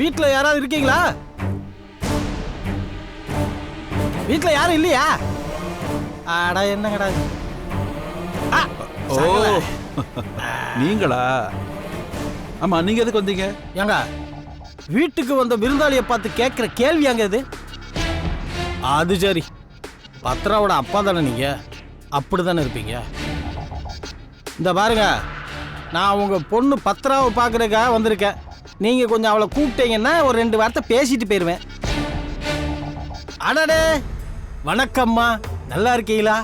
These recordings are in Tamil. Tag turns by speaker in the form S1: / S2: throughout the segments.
S1: வீட்ல யாராவது இருக்கீங்களா? வீட்ல யாரும் இல்லையா? அட என்னங்கடா
S2: ஓ. நீங்களா? ஆமா நீங்க எதுக்கு வந்தீங்க?
S1: ஏங்க வீட்டுக்கு வந்த விருந்தாளியை பார்த்து கேட்குற கேள்வியாங்க இது? அது சரி. பத்ராவோட அப்பா தானே நீங்க? அப்படி தானே இருப்பீங்க? இந்த பாருங்க நான் உங்க பொண்ணு பத்ராவை பார்க்குறதுக்காக வந்திருக்கேன். நீங்கள் கொஞ்சம் அவளை கூப்பிட்டீங்கன்னா ஒரு ரெண்டு வார்த்தை பேசிட்டு போயிடுவேன் அடடே வணக்கம்மா. நல்லா இருக்கீங்களா?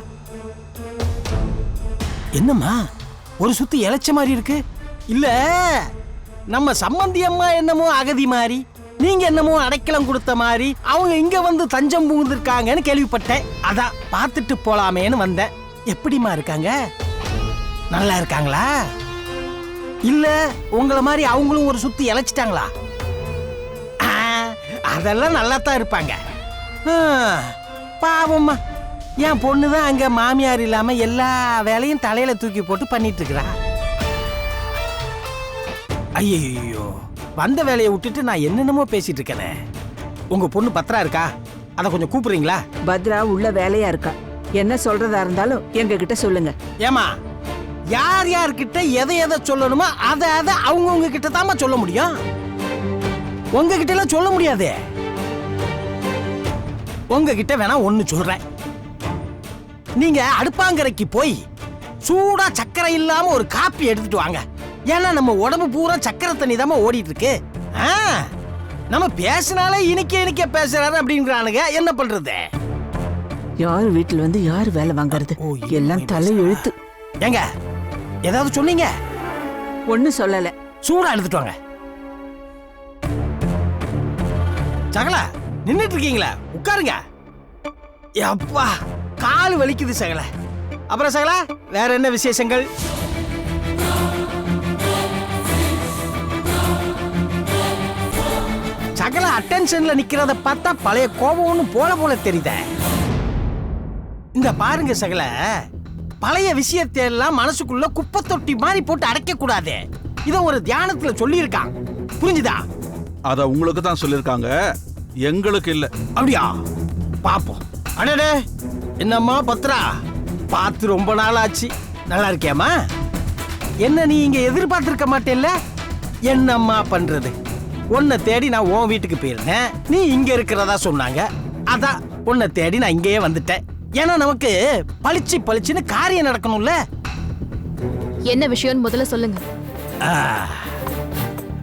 S1: என்னம்மா ஒரு சுத்தி இளைச்ச மாதிரி இருக்கு? இல்ல நம்ம சம்மந்தி அம்மா என்னமோ அகதி மாதிரி நீங்க என்னமோ அடைக்கலம் கொடுத்த மாதிரி அவங்க இங்க வந்து தஞ்சம் புகுந்திருக்காங்கன்னு கேள்விப்பட்டேன். அதான் பார்த்துட்டு போலாமேன்னு வந்தேன். எப்படிம்மா இருக்காங்க? நல்லா இருக்காங்களா? இல்ல உங்கள மாதிரி அவங்களும் ஒரு சுத்தி இழைச்சிட்டாங்களா? ஆ, அதெல்லாம் நல்லா தான் இருப்பாங்க பாவம்மா. என் பொண்ணு தான் அங்க மாமியார் இல்லாம எல்லா வேலையும் தலையில தூக்கி போட்டு பண்ணிட்டு இருக்கிறா ஐயோ வந்த வேலையை விட்டுட்டு நான் என்னென்னமோ பேசிட்டு இருக்கேனே. உங்க பொண்ணு பத்திரா இருக்கா? அதை கொஞ்சம் கூப்பிடுறீங்களா?
S3: பத்ரா உள்ள வேலையா இருக்கா. என்ன சொல்றதா இருந்தாலும் எங்க கிட்ட சொல்லுங்க.
S1: ஏமா யார் யார்கிட்ட எதை எதை சொல்லணுமோ அதை அதை அவங்கவுங்க கிட்ட தாம்மா சொல்ல முடியும். உங்ககிட்ட எல்லாம் சொல்ல முடியாதே. உங்ககிட்ட வேணா ஒண்ணு சொல்றேன். நீங்க அடுப்பாங்கரைக்கு போய் சூடா சக்கரை இல்லாம ஒரு காப்பி எடுத்துட்டு வாங்க. ஏன்னா நம்ம உடம்பு பூரா சக்கரை தண்ணி தாம்மா ஓடிட்டு இருக்கு ஆ, நம்ம பேசினாலே இனிக்க இனிக்க பேசுறாரு அப்படிங்கிறானுங்க. என்ன பண்றது?
S3: யார் வீட்டுல வந்து யார் வேலை வாங்குறது? எல்லாம் தலை. எழுத்து
S1: ஏங்க ஏதாவது சொன்னீங்க?
S3: ஒண்ணும் சொல்லல.
S1: சூடா எடுத்துட்டு வாங்க. சகல நின்னுட்டு இருக்கீங்களா உட்காருங்க. அப்பா கால் வலிக்குது சகல. அப்புறம் சகல வேற என்ன விசேஷங்கள்? சகல அட்டென்ஷன்ல நிக்கிறத பார்த்தா பழைய கோபம் ஒண்ணு போல போல தெரியுதே. இந்த பாருங்க சகல பழைய விஷயத்தை எல்லாம் மனசுக்குள்ள குப்பை தொட்டி மாதிரி போட்டு அடைக்க கூடாது இத ஒரு தியானத்துல சொல்லியிருக்கான் புரிஞ்சுதா?
S2: அத உங்களுக்கு தான் சொல்லியிருக்காங்க. எங்களுக்கு இல்ல.
S1: அப்படியா? பாப்போம். அடடே என்னம்மா பத்ரா? பார்த்து ரொம்ப நாள் ஆச்சு நல்லா இருக்கியாம்மா? என்ன நீ இங்க எதிர்பார்த்திருக்க மாட்டேல்ல? என்னம்மா பண்றது? உன்னை தேடி நான் உன் வீட்டுக்கு போயிருந்தேன். நீ இங்க இருக்கிறதா சொன்னாங்க. அதான் உன்னை தேடி நான் இங்கேயே வந்துட்டேன். ஏன்னா நமக்கு பளிச்சு பளிச்சுன்னு காரியம் நடக்கணும்ல.
S4: என்ன விஷயம்னு முதல்ல சொல்லுங்க.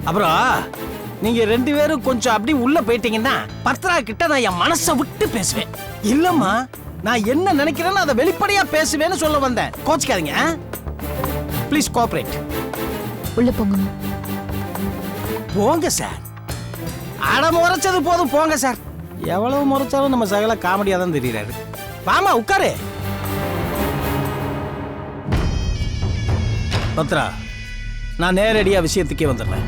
S1: அப்புறம் நீங்க ரெண்டு பேரும் கொஞ்சம் அப்படி உள்ள போயிட்டீங்கன்னா பத்ரா கிட்ட நான் என் மனசை விட்டு பேசுவேன். இல்லம்மா நான் என்ன நினைக்கிறேன்னு அதை வெளிப்படையா பேசுவேன்னு சொல்ல வந்தேன். கோச்சிக்காதீங்க ப்ளீஸ் கோஆபரேட்
S4: உள்ள போங்க.
S1: போங்க சார் அட முறைச்சது போதும் போங்க சார் எவ்வளவு முறைச்சாலும் நம்ம சகல காமெடியா தான் தெரியுறாரு. வாமா உட்காரு. பத்ரா நான் நேரடியா விஷயத்துக்கே வந்துடுறேன்.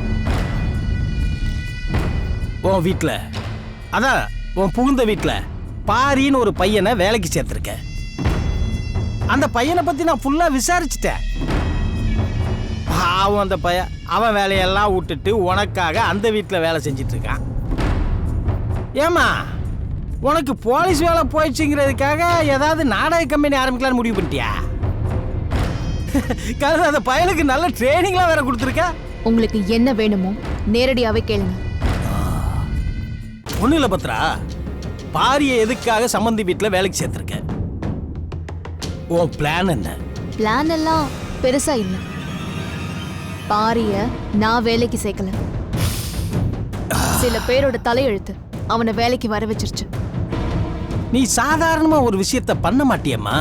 S1: உன் வீட்ல அதான் உன் புகுந்த வீட்டில் பாரின்னு ஒரு பையனை வேலைக்கு சேர்த்துருக்கேன். அந்த பையனை பத்தி நான் ஃபுல்லா விசாரிச்சிட்டேன். பாவம் அந்த பையன். அவன் வேலையெல்லாம் விட்டுட்டு உனக்காக அந்த வீட்டில் வேலை செஞ்சிட்ருக்கான் ஏமா உனக்கு போலீஸ் வேலை போயிடுச்சுங்கிறதுக்காக ஏதாவது நாடக கம்பெனி ஆரம்பிக்கலாம்னு முடிவு பண்ணிட்டியா? கழுது அந்த பையனுக்கு நல்ல ட்ரைனிங்லாம் வேற கொடுத்துருக்க?
S4: உங்களுக்கு என்ன வேணுமோ நேரடியாவே கேளுங்க.
S1: ஒன்றும் இல்லை பத்ரா. பாரியை எதுக்காக சம்மந்தி வீட்டில் வேலைக்கு சேர்த்துருக்க? உன் பிளான் என்ன?
S4: பிளான் எல்லாம் பெருசா இல்ல. பாரிய நான் வேலைக்கு சேர்க்கல. சில பேரோட தலையெழுத்து அவனை வேலைக்கு வர வச்சிருச்சு.
S1: நீ சாதாரணமா ஒரு விஷயத்த பண்ண மாட்டியம்மா?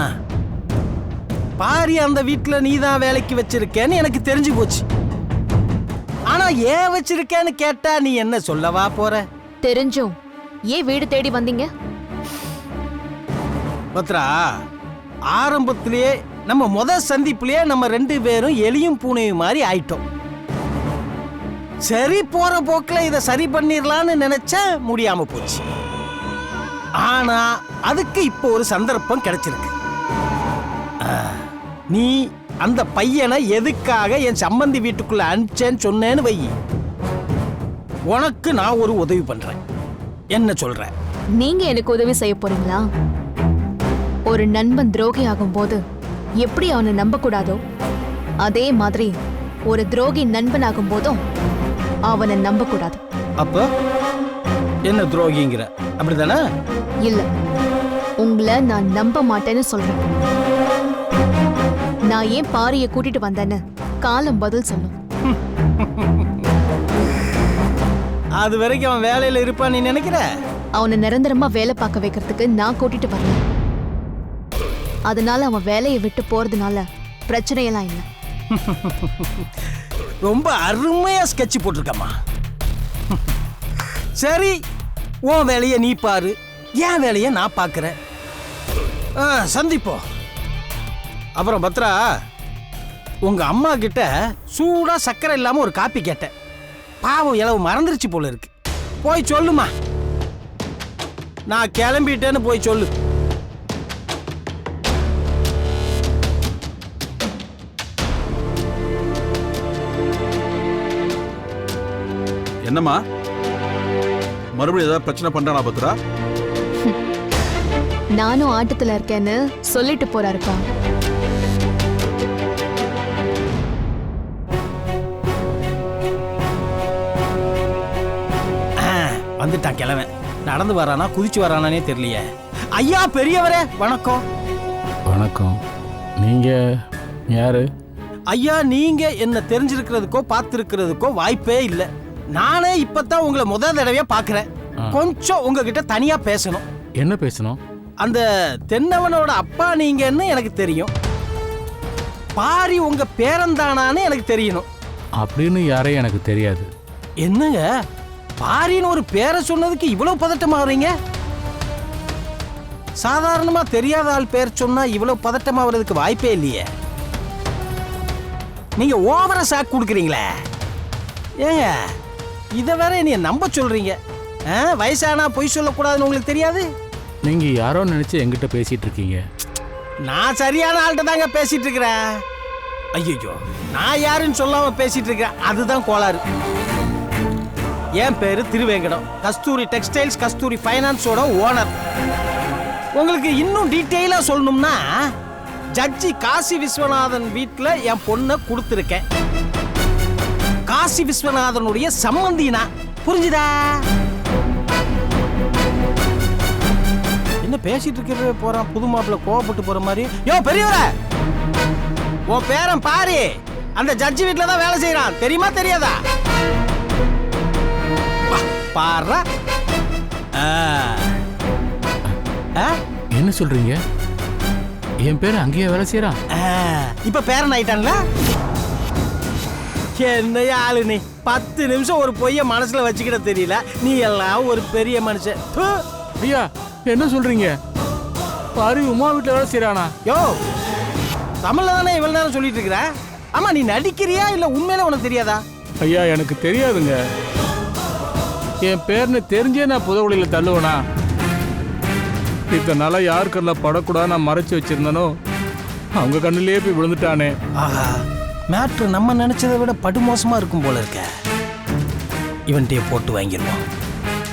S1: பாரி அந்த வீட்ல நீ தான் வேலைக்கு வச்சிருக்கேன்னு எனக்கு தெரிஞ்சு போச்சு. ஆனா ஏன் வச்சிருக்கேன்னு கேட்டா நீ என்ன சொல்லவா போற?
S4: தெரிஞ்சும். ஏன் வீடு தேடி வந்தீங்க?
S1: பத்ரா ஆரம்பத்திலேயே நம்ம முத சந்திப்புலயே நம்ம ரெண்டு பேரும் எலியும் பூனையும் மாதிரி ஆயிட்டோம். சரி போற போக்குல இதை சரி பண்ணிடலாம்னு நினைச்சா முடியாம போச்சு. ஆனா அதுக்கு இப்போ ஒரு சந்தர்ப்பம் கிடைச்சிருக்கு. நீ அந்த பையனை எதுக்காக என் சம்மந்தி வீட்டுக்குள்ள அனுப்பிச்சேன்னு சொன்னேன்னு வை. உனக்கு நான் ஒரு உதவி பண்றேன். என்ன சொல்ற?
S4: நீங்க எனக்கு உதவி செய்ய போறீங்களா? ஒரு நண்பன் துரோகி ஆகும்போது எப்படி அவனை நம்ப கூடாதோ அதே மாதிரி ஒரு துரோகி நண்பன் ஆகும்போதும் அவனை நம்ப கூடாது
S1: அப்ப என்ன துரோகிங்கிற? அப்படிதானே?
S4: இல்ல. உங்களை நான் நம்ப மாட்டேன்னு சொல்றேன். நான் ஏன் பாரிய கூட்டிட்டு வந்தேன்னு காலம் பதில் சொல்லும்.
S1: அது வரைக்கும் அவன் வேலையில இருப்பான் நீ நினைக்கிற?
S4: அவனை நிரந்தரமா வேலை பார்க்க வைக்கிறதுக்கு நான் கூட்டிட்டு வரல. அதனால அவன் வேலையை விட்டு போறதுனால பிரச்சனையெல்லாம் இல்லை.
S1: ரொம்ப அருமையா ஸ்கெட்ச் போட்டிருக்கம்மா. சரி உன் வேலையை நீ பாரு. என் வேலையை நான் பார்க்குறேன். ஆ, சந்திப்போம். அப்புறம் பத்ரா உங்கள் அம்மா கிட்ட சூடாக சக்கரை இல்லாமல் ஒரு காப்பி கேட்டேன். பாவம் இளவு மறந்துருச்சு போல இருக்கு. போய் சொல்லுமா. நான் கிளம்பிட்டேன்னு போய் சொல்லு.
S2: என்னம்மா? மறுபடியும் ஏதாவது பிரச்சனை பண்றானா பத்ரா?
S4: நானும் ஆட்டத்துல இருக்கேன்னு சொல்லிட்டு போறாருப்பா.
S1: ஆ, வந்துட்டான் கிழவன். நடந்து வரானா குதிச்சு வரானானே தெரியலையே. ஐயா பெரியவரே வணக்கம்.
S5: வணக்கம். நீங்கள் யார்?
S1: ஐயா நீங்க என்ன தெரிஞ்சிருக்கிறதுக்கோ பார்த்திருக்கிறதுக்கோ வாய்ப்பே இல்லை. நானே இப்பதான் உங்களை முதல் தடவையா பார்க்கறேன். கொஞ்சம் உங்ககிட்ட தனியா பேசணும்.
S5: என்ன பேசணும்?
S1: அந்த தென்னவனோட அப்பா நீங்கன்னு எனக்கு தெரியும். பாரி உங்க பேரந்தானான்னு எனக்கு தெரியணும்.
S5: அப்படின்னு யாரையும் எனக்கு தெரியாது.
S1: என்னங்க? பாரின்னு ஒரு பேரை சொன்னதுக்கு இவ்வளவு பதட்டமாகறீங்க சாதாரணமா தெரியாத ஆள் பேர் சொன்னா இவ்வளவு பதட்டமாகறதுக்கு வாய்ப்பே இல்லையே. நீங்க ஓவரா சாக் கொடுக்குறீங்களே. ஏங்க இதை வேற நீ நம்ப சொல்றீங்க. வயசானா பொய் சொல்லக்கூடாதுன்னு உங்களுக்கு தெரியாது?
S5: நீங்கள் யாரோ நினச்சி எங்கிட்ட பேசிகிட்டு இருக்கீங்க.
S1: நான் சரியான ஆள்கிட்ட தாங்க பேசிட்டு இருக்கிறேன். ஐயோ நான் யாருன்னு சொல்லாம பேசிட்டு இருக்கிறேன். அதுதான் கோளாறு. என் பேரு திருவேங்கடம். கஸ்தூரி டெக்ஸ்டைல்ஸ் கஸ்தூரி ஃபைனான்ஸோட ஓனர். உங்களுக்கு இன்னும் டீட்டெயிலா சொல்லணும்னா ஜட்ஜி காசி விஸ்வநாதன் வீட்ல என் பொண்ணை கொடுத்துருக்கேன். காசி விஸ்வநாதனுடைய சம்மந்தினா புரிஞ்சுதா? என்ன பேசிட்டு இருக்கிற போறான்? புது மாப்பிள்ள கோவப்பட்டு போற மாதிரி. யோ பெரியவர! உன் பேரன் பாரு. அந்த ஜட்ஜி வீட்ல தான் வேலை செய்யறான் தெரியுமா தெரியாதா? பாரு
S5: என்ன சொல்கிறீங்க என் பேர் அங்கேயே வேலை செய்கிறான்
S1: இப்ப பேரன் ஆயிட்டான்ல? என்னைய ஆளு நீ. பத்து நிமிஷம் ஒரு பொய்ய மனசுல வச்சுக்கிட தெரியல. நீ எல்லாம் ஒரு பெரிய மனுஷன்.
S5: ஐயா என்ன சொல்கிறீங்க பாரு உமா வீட்டில் வேலை செய்கிறானா
S1: யோ தமிழ்ல தானே இவ்வளவு நேரம் சொல்லிட்டு இருக்கிற? ஆமா நீ நடிக்கிறியா இல்ல உண்மையில உனக்கு தெரியாதா?
S5: ஐயா எனக்கு தெரியாதுங்க. என் பேர்னு தெரிஞ்சே நான் புதவழியில் தள்ளுவேனா? இத்தனை நாளாக யார் கண்ணில் படக்கூடாது நான் மறைச்சு வச்சிருந்தனோ? அவங்க கண்ணிலேயே போய் விழுந்துட்டானே.
S1: ஆஹா மேட்ரு நம்ம நினைச்சதை விட படுமோசமா இருக்கும் போல இருக்க. இவன்கிட்டயே போட்டு வாங்கிடுவோம்.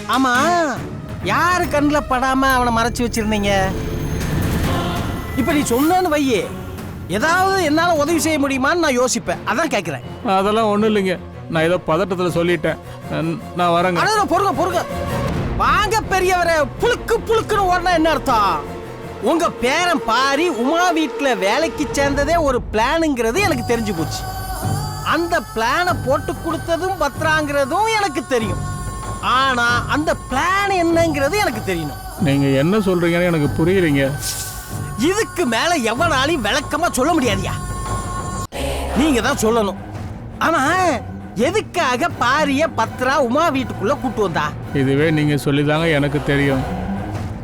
S1: ஆமா யாரு கண்ணில் படாம அவனை மறைச்சு வச்சிருந்தீங்க? இப்ப நீ சொன்னேன்னு வையே. ஏதாவது என்னால உதவி செய்ய முடியுமான்னு நான் யோசிப்பேன். அதான் கேட்கிறேன்
S5: அதெல்லாம் ஒன்றும் இல்லைங்க. நான் ஏதோ பதட்டத்தில் சொல்லிட்டேன். நான்- வரேங்க.
S1: அட பொறுங்க பொறுங்க. வாங்க பெரியவரே. புழுக்கு புழுக்குன்னு ஓடனா என்ன அர்த்தம்? உங்க பேரன் பாரி உமா வீட்ல வேலைக்கு சேர்ந்ததே ஒரு பிளானுங்கிறது எனக்கு தெரிஞ்சு போச்சு. அந்த பிளானை போட்டு கொடுத்ததும் பத்ராங்கிறதும் எனக்கு தெரியும். ஆனா அந்த பிளான் என்னங்கிறது எனக்கு தெரியணும்.
S5: நீங்கள் என்ன சொல்கிறீங்கன்னு எனக்கு புரியலைங்க.
S1: இதுக்கு மேல எவனாலையும் விளக்கமா சொல்ல முடியாதியா? நீங்க தான் சொல்லணும். ஆமா எதுக்காக பாரிய பத்ரா உமா வீட்டுக்குள்ள கூட்டு வந்தா?
S5: இதுவே நீங்கள் சொல்லிதாங்க எனக்கு தெரியும்.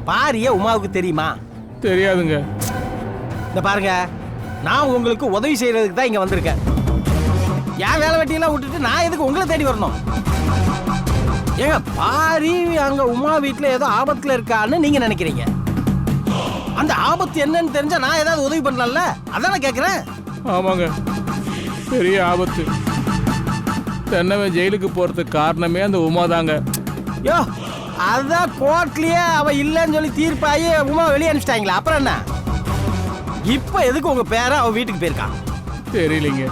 S1: பாரிய உமாவுக்கு தெரியுமா?
S5: தெரியாதுங்க.
S1: இந்த பாருங்க நான் உங்களுக்கு உதவி செய்யறதுக்கு தான் இங்க வந்திருக்கேன். என் வேலை வெட்டியெல்லாம் விட்டுட்டு நான் எதுக்கு உங்களை தேடி வரணும்? ஏங்க பாரி அங்க உமா வீட்டுல ஏதோ ஆபத்துல இருக்கான்னு நீங்க நினைக்கிறீங்க. அந்த ஆபத்து என்னன்னு தெரிஞ்சா நான் ஏதாவது உதவி பண்ணலாம்ல? அதானே கேக்குறேன்.
S5: ஆமாங்க. பெரிய ஆபத்து. தென்னவன் ஜெயிலுக்கு போறதுக்கு காரணமே அந்த உமா தாங்க.
S1: யோ அதான் கோர்ட்லயே அவ இல்லைன்னு சொல்லி தீர்ப்பாயி உமா வெளியே அனுப்பிச்சிட்டாங்களா அப்புறம் என்ன? இப்போ எதுக்கு உங்க பேரை அவ வீட்டுக்கு போயிருக்கான்
S5: தெரியலைங்க.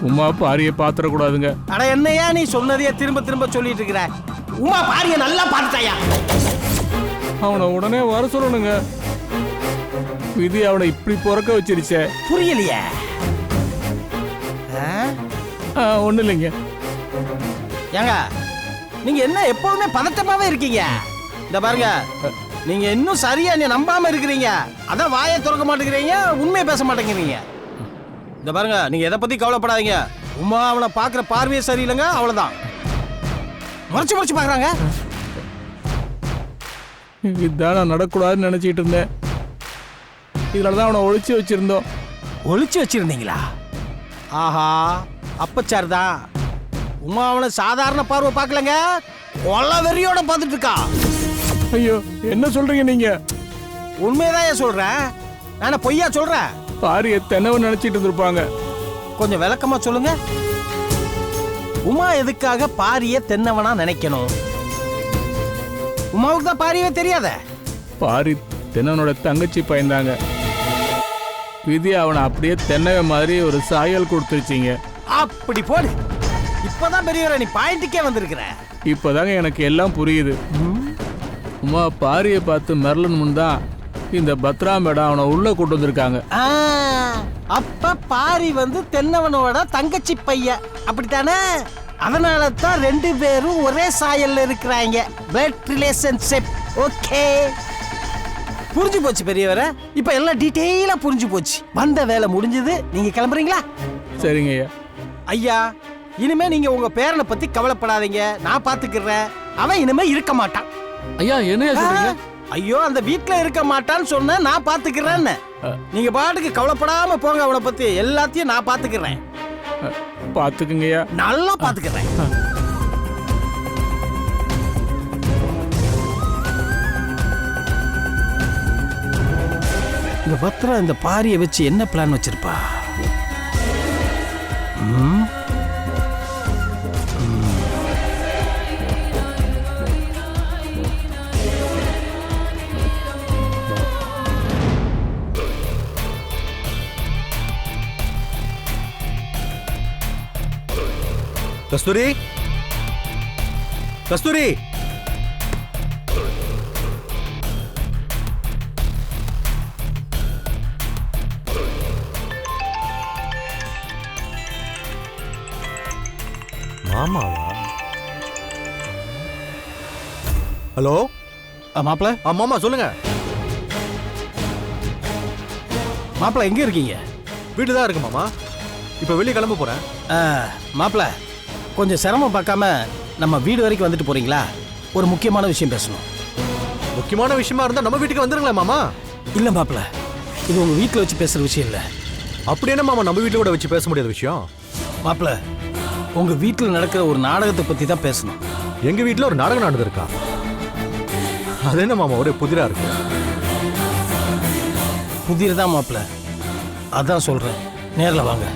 S5: உமா பாரியை பாத்திரக்கூடாதுங்க.
S1: அட என்னையா நீ சொன்னதையே திரும்ப திரும்ப சொல்லிட்டு இருக்கிற? உமா பாரிய நல்லா பார்த்துட்டாயா?
S5: அவனை உடனே வர சொல்லணுங்க. விதி அவனை இப்படி பிறக்க வச்சிருச்சே.
S1: புரியலையே. ஆ?
S5: ஒன்றும் இல்லைங்க.
S1: ஏங்க நீங்க என்ன எப்பவுமே பதட்டமாவே இருக்கீங்க? இந்த பாருங்க நீங்க இன்னும் சரியா நீ நம்பாம இருக்கிறீங்க. அதான் வாயை திறக்க மாட்டேங்கிறீங்க உண்மையை பேச மாட்டேங்கிறீங்க. இந்த பாருங்க நீங்க எதை பத்தி கவலைப்படாதீங்க. உமா அவனை பாக்குற பார்வையே சரியில்லைங்க அவ்வளவுதான். முறைச்சு முறைச்சு பாக்குறாங்க
S5: இதுதான் நான் நடக்கூடாதுன்னு நினச்சிட்டு இருந்தேன். இதனால தான் அவனை ஒழிச்சு வச்சிருந்தோம்.
S1: ஒளிச்சு வச்சிருந்தீங்களா? ஆஹா அப்பச்சார் தான். உமா அவனை சாதாரண பார்வை பார்க்கலங்க கொள்ள வெறியோட பார்த்துட்டு இருக்கா
S5: ஐயோ என்ன சொல்றீங்க நீங்க?
S1: உண்மையதான் ஏன் சொல்றேன். நானே பொய்யா சொல்றேன்?
S5: பாரிய தென்னவன் நினைச்சிட்டு இருந்திருப்பாங்க.
S1: கொஞ்சம் விளக்கமா சொல்லுங்க. உமா எதுக்காக பாரிய தென்னவனா நினைக்கணும்? உமாவுக்கு தான் பாரியவே தெரியாத?
S5: பாரி தென்னவனோட தங்கச்சி பயந்தாங்க விதி அவனை அப்படியே தென்னவன் மாதிரி ஒரு சாயல் கொடுத்துருச்சிங்க.
S1: அப்படி போடு. இப்பதான் பெரியவர நீ பாயிண்ட்டுக்கே வந்திருக்கிற.
S5: இப்போதாங்க எனக்கு எல்லாம் புரியுது. உமா பாரியை பார்த்து மிரளன் முன் தான் இந்த பத்ரா மேடம் அவனை உள்ள கூட்டு வந்திருக்காங்க.
S1: அப்ப பாரி வந்து தென்னவனோட தங்கச்சி பையன். அப்படித்தானே? அதனால தான் ரெண்டு பேரும் ஒரே சாயல்ல இருக்கிறாங்க. பிளட் ரிலேஷன்ஷிப் ஓகே புரிஞ்சு போச்சு பெரியவர? இப்ப எல்லாம் டீட்டெயிலா புரிஞ்சு போச்சு. வந்த வேலை முடிஞ்சது. நீங்க கிளம்புறீங்களா?
S5: சரிங்க ஐயா.
S1: ஐயா இனிமே நீங்க உங்க பேரனை பத்தி கவலைப்படாதீங்க. நான் பாத்துக்கிறேன். அவன் இனிமே இருக்க மாட்டான்.
S5: ஐயா என்னையா
S1: ஆ, ஐயோ அந்த வீட்ல இருக்க மாட்டான்னு சொன்ன நான் பாத்துக்கிறேன்னு. நீங்க பாட்டுக்கு கவலைப்படாம போங்க அவனை பத்தி. எல்லாத்தையும் நான் பாத்துக்கிறேன்.
S5: பார்த்துக்குங்கய்யா
S1: நல்லா பாத்துக்கிறேன். இந்த பத்திரம் இந்த பாரியை வச்சு என்ன பிளான் வச்சிருப்பா? ம்.
S6: கஸ்தூரி? கஸ்தூரி? மாமாவா? ஹலோ?
S1: மாப்பிள?
S6: ஆ மாமா சொல்லுங்க.
S1: மாப்பிள எங்க இருக்கீங்க?
S6: வீட்டு தான் இருக்கு மாமா. இப்போ வெளியே கிளம்ப போறேன்.
S1: மாப்பிள கொஞ்சம் சிரமம் பார்க்காம நம்ம வீடு வரைக்கும் வந்துட்டு போறீங்களா? ஒரு முக்கியமான விஷயம் பேசணும்.
S6: முக்கியமான விஷயமா இருந்தா நம்ம வீட்டுக்கு வந்துருங்களேன் மாமா.
S1: இல்ல மாப்பிள இது உங்க வீட்டில் வச்சு பேசுற விஷயம் இல்ல.
S6: அப்படி என்ன மாமா நம்ம வீட்டுல கூட வச்சு பேச முடியாத விஷயம்?
S1: மாப்பிள உங்க வீட்டில் நடக்கிற ஒரு நாடகத்தை பத்தி தான் பேசணும்.
S6: எங்க வீட்டுல ஒரு நாடகம் நடந்திருக்கா அது என்ன மாமா ஒரே புதிரா இருக்கு?
S1: புதியதான் மாப்பிள. அதான் சொல்றேன். நேர்ல வாங்க.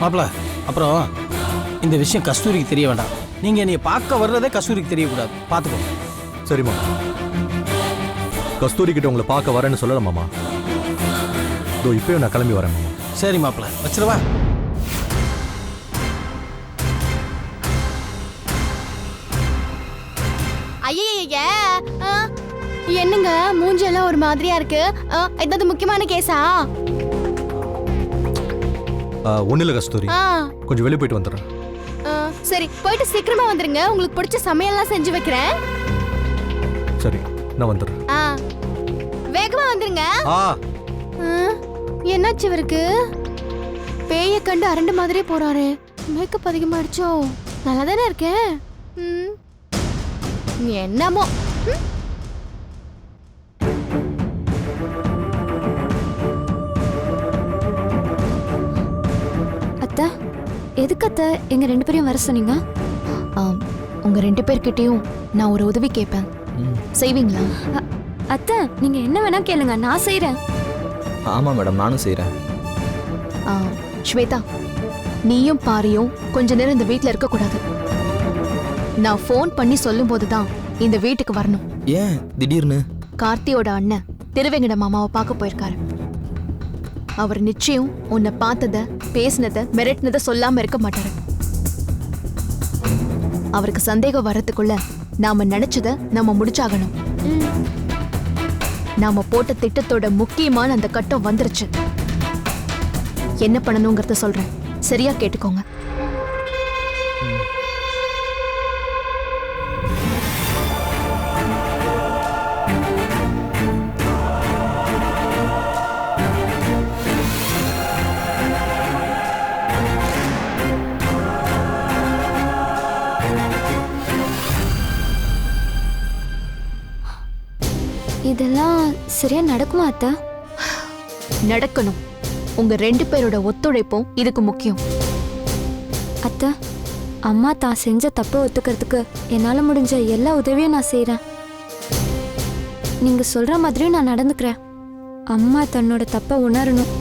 S1: மாப்பிள அப்புறம் இந்த விஷயம் கஸ்தூரிக்கு தெரிய வேண்டாம். நீங்க என்னைய பார்க்க வர்றதே கஸ்தூரிக்கு தெரியக்கூடாது. பார்த்துக்கோங்க
S6: சரி மாமா. கஸ்தூரி கிட்ட உங்களை பார்க்க வரேன்னு சொல்லல மாமா. இதோ இப்பயும் நான் கிளம்பி வரேன் மாமா.
S1: சரி மாப்பிள வச்சிருவா.
S7: ஐயய்ய என்னங்க மூஞ்செல்லாம் ஒரு மாதிரியா இருக்கு? ஏதாவது முக்கியமான கேஸா?
S6: ஒன்றும் இல்லை கஸ்தூரி. கொஞ்சம் வெளியே போயிட்டு வந்துடுறேன்.
S7: சரி போயிட்டு சீக்கிரமா வந்துருங்க. உங்களுக்கு பிடிச்ச சமையல்லாம் செஞ்சு வைக்கிறேன்.
S6: சரி நான் வந்துடுறேன்.
S7: ஆ வேகமா வந்துருங்க.
S6: ஆ.
S7: ஆ, என்னாச்சு இவருக்கு? பேய கண்டு அரண்டு மாதிரியே போறாரு. மேக்கப் அதிகமாயிடுச்சோ. நல்லா தானே இருக்கேன்? ம். என்னமோ. ம்.
S8: எதுக்கு அத்தை எங்க ரெண்டு பேரையும் வர சொன்னீங்க?
S4: ஆம், உங்க ரெண்டு பேர்கிட்டயும் நான் ஒரு உதவி கேட்பேன் செய்வீங்களா?
S8: அத்தை நீங்க என்ன வேணா கேளுங்க நான் செய்றேன்.
S9: ஆமாம் மேடம் நானும் செய்கிறேன்
S4: ஆ, ஸ்வேதா நீயும் பாரியும் கொஞ்ச நேரம் இந்த வீட்ல இருக்க கூடாது. நான் ஃபோன் பண்ணி சொல்லும் தான் இந்த வீட்டுக்கு வரணும்.
S9: ஏன்? திடீர்னு?
S4: கார்த்தியோட அண்ணன் திருவேங்கட மாமாவை பார்க்க போயிருக்காரு. அவர் நிச்சயம் உன்னை பார்த்தத பேசினத மிரட்டினத சொல்லாம இருக்க மாட்டாரு. அவருக்கு சந்தேகம் வர்றதுக்குள்ள நாம நினைச்சத நாம முடிச்சாகணும். நாம போட்ட திட்டத்தோட முக்கியமான அந்த கட்டம் வந்துருச்சு. என்ன பண்ணணுங்கிறத சொல்றேன். சரியா கேட்டுக்கோங்க.
S8: இதெல்லாம் சரியா நடக்குமா அத்தை?
S4: நடக்கணும். உங்க ரெண்டு பேரோட ஒத்துழைப்பும் இதுக்கு முக்கியம்.
S8: அத்தை அம்மா தான் செஞ்ச தப்பை ஒத்துக்கிறதுக்கு என்னால் முடிஞ்ச எல்லா உதவியும் நான் செய்கிறேன் நீங்கள் சொல்கிற மாதிரியும் நான் நடந்துக்கிறேன். அம்மா தன்னோட தப்பை உணரணும்.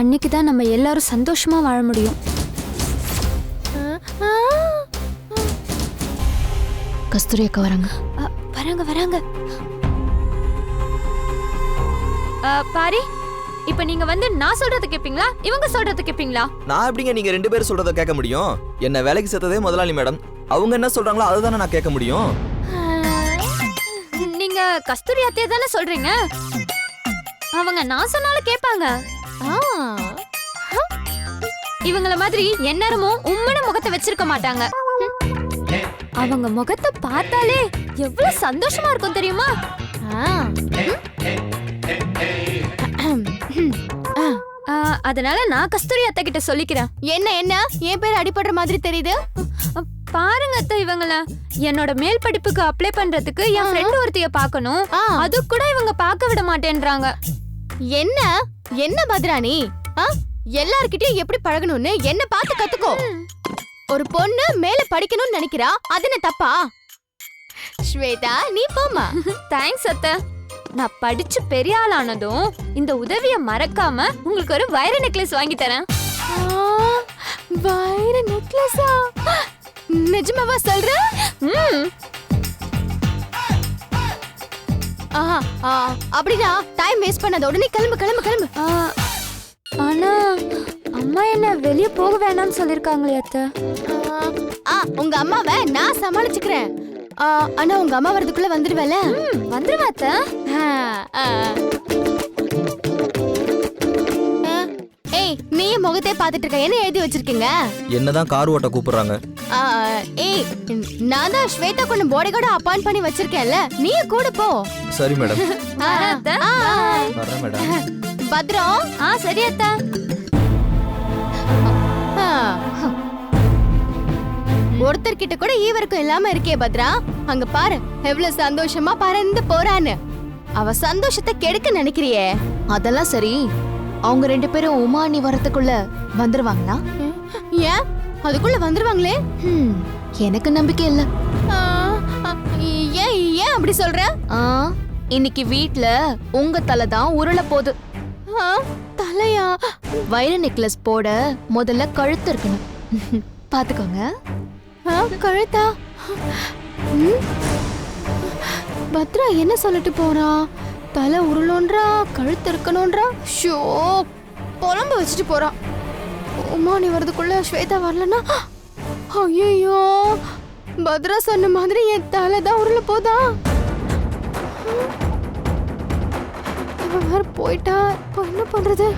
S8: அன்னைக்கு தான் நம்ம எல்லாரும் சந்தோஷமா வாழ முடியும்.
S4: கஸ்தூரி அக்கா வராங்க.
S8: வராங்க வராங்க. பாரி இப்ப நீங்க வந்து நான் சொல்றது கேப்பீங்களா? இவங்க சொல்றது கேப்பீங்களா?
S9: நான் எப்படிங்க நீங்க ரெண்டு பேரும் சொல்றத கேட்க முடியும்? என்ன வேலைக்கு சேர்த்ததே முதலாளி மேடம். அவங்க என்ன சொல்றாங்களோ அதுதானே நான் கேட்க முடியும்.
S8: நீங்க கஸ்தூரி அத்தைய தானே சொல்றீங்க? அவங்க நான் சொன்னாலும் கேட்பாங்க. இவங்கள மாதிரி எந்நேரமும் உம்மன முகத்தை வச்சிருக்க மாட்டாங்க. அவங்க முகத்தை பார்த்தாலே எவ்வளவு சந்தோஷமா இருக்கும் தெரியுமா? ஆ, அதனால நான் கஸ்தூரி அத்தை கிட்ட சொல்லிக்கிறேன்.
S7: என்ன என்ன? என் பேர் அடிபடுற மாதிரி தெரியுது?
S8: பாருங்க அத்தை இவங்கள. என்னோட மேல் படிப்புக்கு அப்ளை பண்றதுக்கு என் ஃப்ரெண்ட் ஒருத்தைய பார்க்கணும். அது கூட இவங்க பார்க்க விட மாட்டேன்றாங்க.
S7: என்ன? என்ன பத்ராணி ஆ? எல்லார்கிட்டயும் எப்படி பழகணும்னு என்ன பார்த்து கத்துக்கோ. ஒரு பொண்ணு மேல படிக்கணும்னு நினைக்கிறா அது என்ன தப்பா? ஸ்வேதா நீ போமா
S8: தேங்க்ஸ் அத்தை. நான் படிச்சு பெரிய ஆளானதும் இந்த உதவிய மறக்காம உங்களுக்கு ஒரு வைர நெக்லஸ் வாங்கி தரேன்.
S7: வைர நெக்லஸா? நிஜமாவா சொல்ற? அப்படின்னா டைம் வேஸ்ட் பண்ணாத உடனே கிளம்பு கிளம்பு கிளம்பு.
S8: ஆனா அம்மா என்ன வெளிய போக வேணாம்னு சொல்லிருக்காங்களே அத்தை.
S7: உங்க அம்மாவை நான் சமாளிச்சுக்கிறேன். ஆனா உங்க அம்மா வரதுக்குள்ள வந்துடுவல
S8: ம், வந்துருவா அத்தை.
S7: ஆ, ஆ. ஆ, ஏய் நீ முகத்தை பார்த்துட்டு இருக்க. என்ன எழுதி வச்சிருக்கீங்க?
S9: என்னதான் கார் ஓட்ட கூப்பிடுறாங்க.
S7: ஆ, ஏய் நான் தான் ஸ்வேதா கொண்டு போர்டை கூட அப்பாயிண்ட் பண்ணி வச்சிருக்கேன்ல. நீ கூட போ.
S9: சரி
S8: வரேன்
S9: மேடம்.
S7: பத்ரம்
S8: ஆ சரி அத்தை.
S7: ஒருத்தர்கிட்ட கூட ஈவருக்கும் இல்லாம இருக்கே பத்ரா. அங்க பாரு எவ்வளவு சந்தோஷமா பறந்து போறான்னு. அவ சந்தோஷத்தை கெடுக்க நினைக்கிறியே.
S4: அதெல்லாம் சரி. அவங்க ரெண்டு பேரும் உமா நீ வரத்துக்குள்ள வந்துருவாங்களா?
S7: ஏன்? அதுக்குள்ள வந்துருவாங்களே?
S4: எனக்கு நம்பிக்கை இல்ல.
S7: ஏன் ஏன் அப்படி சொல்ற?
S4: ஆ, இன்னைக்கு வீட்ல உங்க தலை தான் உருள போகுது
S7: தலையா?
S4: வைர நெக்லஸ் போட முதல்ல கழுத்து இருக்கணும். பாத்துக்கோங்க.
S7: கழுத்தா? பத்ரா என்ன சொல்லிட்டு போறா? தலை உருளோன்றா கழுத்து இருக்கணும்ன்றா ஷோ புலம்பு வச்சுட்டு போறா. உமா நீ வரதுக்குள்ள ஸ்வேதா வரலன்னா? ஐயோ பத்ரா சொன்ன மாதிரி என் தலை தான் உருள போதா? இவ வேற போயிட்டா. இப்போ என்ன பண்றது?